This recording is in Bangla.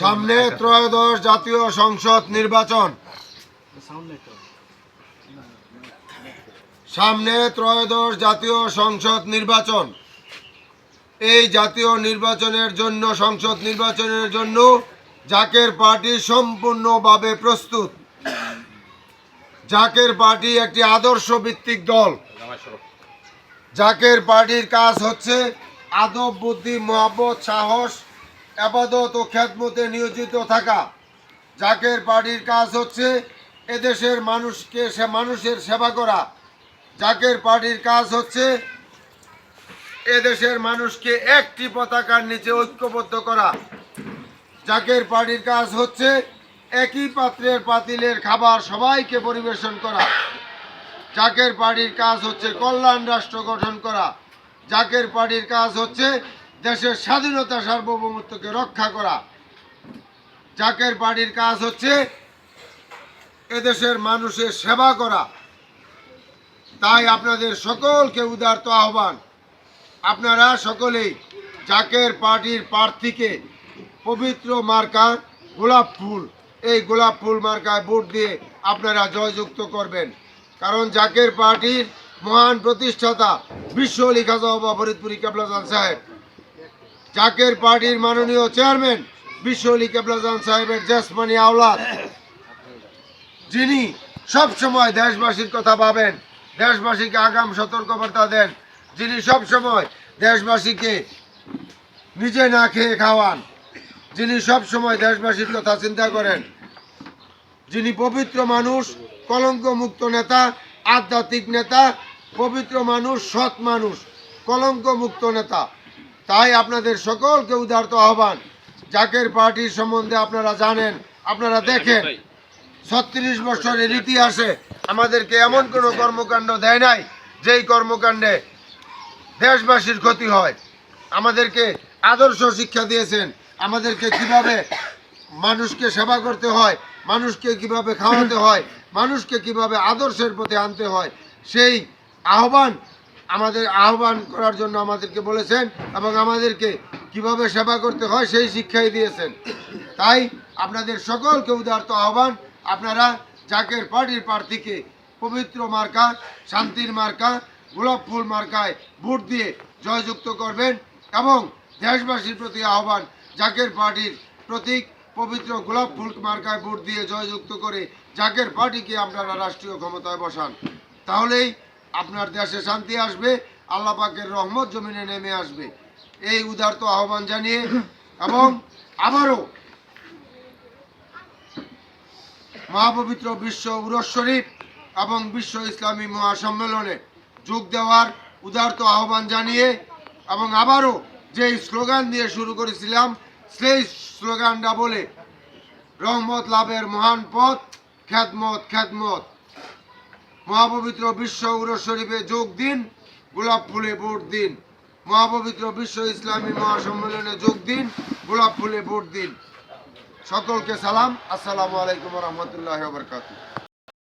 সামনে ত্রয়োদশ জাতীয় সংসদ নির্বাচন। সামনে ত্রয়োদশ জাতীয় সংসদ নির্বাচন। এই জাতীয় নির্বাচনের জন্য, সংসদ নির্বাচনের জন্য জাকের পার্টি সম্পূর্ণভাবে প্রস্তুত। জাকের পার্টি একটি আদর্শ ভিত্তিক দল। জাকের পার্টির কাজ হচ্ছে আদব বুদ্ধি মহাব্বত, সাহস ও খ্যাতমতে নিয়োজিত থাকা। জাকের পার্টির কাজ হচ্ছে এদেশের মানুষকে সে মানুষের সেবা করা। জাকের পার্টির কাজ হচ্ছে এদেশের মানুষকে একটি পতাকার নিচে ঐক্যবদ্ধ করা। জাকের পার্টির কাজ হচ্ছে একই পাত্রের পাতিলের খাবার সবাইকে পরিবেশন করা। জাকের পার্টির কাজ হচ্ছে কল্যাণ রাষ্ট্র গঠন করা। জাকের পার্টির কাজ হচ্ছে দেশের স্বাধীনতা সার্বভৌমত্বকে রক্ষা করা। জাকের পার্টির কাজ হচ্ছে এদেশের মানুষের সেবা করা। তাই আপনাদের সকলকে উদারত আহ্বান। আপনারা সকলেই জাকের পার্টির প্রার্থীকে পবিত্র মার্কা গোলাপ ফুল, এই গোলাপ ফুল মার্কায় ভোট দিয়ে আপনারা জয়যুক্ত করবেন। কারণ জাকের পার্টির মহান প্রতিষ্ঠাতা বিশ্ব আলী খাজা বাবা ফরিদপুরি কেবলাজান সাহেব জাকের পার্টির মাননীয় চেয়ারম্যান বিশ্ব আলী কেবলাজান সাহেবের জেসমানি আওলাদ। যিনি সব সময় দেশবাসীর কথা ভাবেন, দেশবাসীকে আগাম সতর্কবার্তা দেন। যিনি সব সময় দেশবাসীকে নিজে না খেয়ে খাওয়ান। যিনি সব সময় দেশবাসীর কথা চিন্তা করেন। যিনি পবিত্র মানুষ কলঙ্ক মুক্ত নেতা, আধ্যাত্মিক নেতা, পবিত্র মানুষ, সৎ মানুষ কলঙ্ক মুক্ত নেতা। তাই আপনাদের সকলকে উদারত আহ্বান। জাকের পার্টির সম্বন্ধে আপনারা জানেন, আপনারা দেখেন, ছত্রিশ বছরের ইতিহাসে আমাদেরকে এমন কোনো কর্মকাণ্ড দেয় নাই, যেই কর্মকাণ্ডে দেশবাসীর ক্ষতি হয়। আমাদেরকে আদর্শ শিক্ষা দিয়েছেন, আমাদেরকে কীভাবে মানুষকে সেবা করতে হয়, মানুষকে কীভাবে খাওয়াতে হয়, মানুষকে কীভাবে আদর্শের প্রতি আনতে হয়, সেই আহ্বান আমাদের আহ্বান করার জন্য আমাদেরকে বলেছেন এবং আমাদেরকে কীভাবে সেবা করতে হয় সেই শিক্ষাই দিয়েছেন। তাই আপনাদের সকলকে উদারত আহ্বান, আপনারা জাকের পার্টির প্রার্থীকে পবিত্র মার্কা, শান্তির মার্কা, গোলাপ ফুল মার্কায় ভোট দিয়ে জয়যুক্ত করবেন এবং দেশবাসীর প্রতি আহ্বান, জাকের পার্টির প্রতীক পবিত্র গোলাপ ফুল মার্কায় ভোট দিয়ে জয়যুক্ত করে জাকের পার্টিকে আপনারা রাষ্ট্রীয় ক্ষমতায় বসান। তাহলেই আপনার দেশে শান্তি আসবে, আল্লাহ পাকের রহমত জমিনে নেমে আসবে। এই উদারত আহ্বান জানিয়ে এবং আবারও মহাপবিত্র বিশ্ব উরস শরীফ এবং বিশ্ব ইসলামী মহাসম্মেলনে যোগ দেওয়ার উদারত আহ্বান জানিয়ে এবং আবারও যে স্লোগান দিয়ে শুরু করেছিলাম, সেই স্লোগানটা বলে রহমত লাভের মহান পথ, খ্যাতমত খ্যাতমত। মহাপবিত্র বিশ্ব উরস শরীফে যোগ দিন, গোলাপ ফুলে ভোট দিন। মহাপবিত্র বিশ্ব ইসলামী মহাসম্মেলনে যোগ দিন, গোলাপ ফুলে ভোট দিন। সকলকে সালাম। আসসালামু আলাইকুম রহমতুল্লাহ বরকাতুহ।